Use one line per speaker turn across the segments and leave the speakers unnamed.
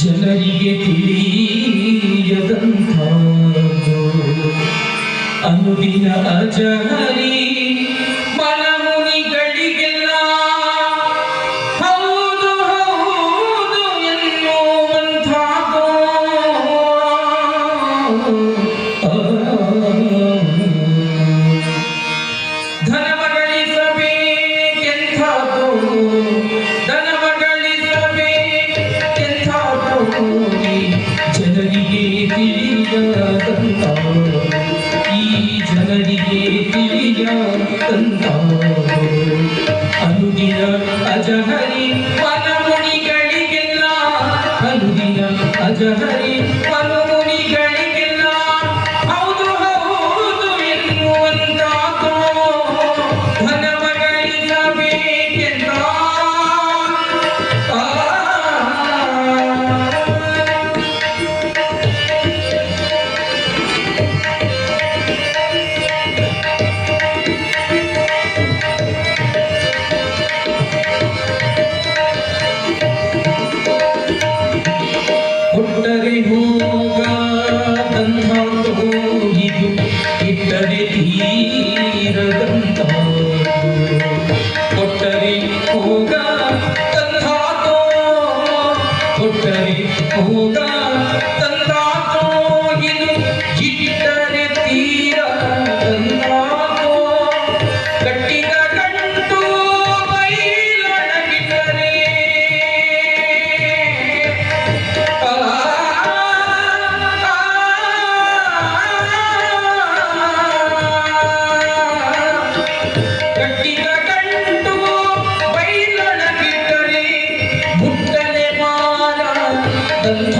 ಜನರಿಗೆ ತಿಳಿಯದಂಥ ಅನುದಿನ ಅಜಹರಿ 감사합니다. ಪುಟ್ಟರಿ ಹೂಗ ತಂದ từng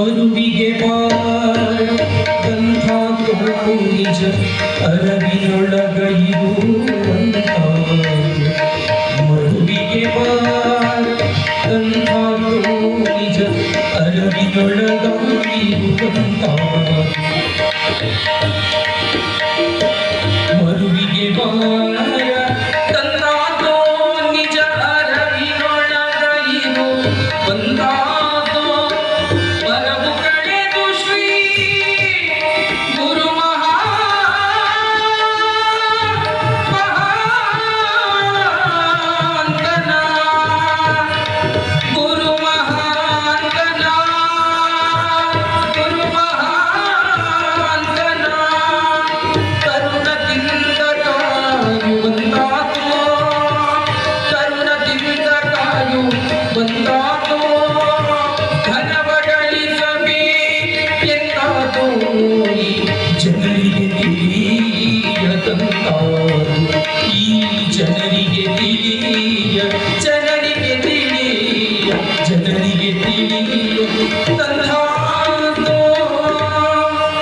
ಮರುವಿಗೆ ಪಾಗಂಥಾಕವು ನಿಜ ಅರವಿಯೊಳಗಿರುವಂಥ ಮರುವಿಗೆ ಪಾಗಂಥಾಕವು ನಿಜ ಅರವಿಯೊಳಗಿರುವಂಥ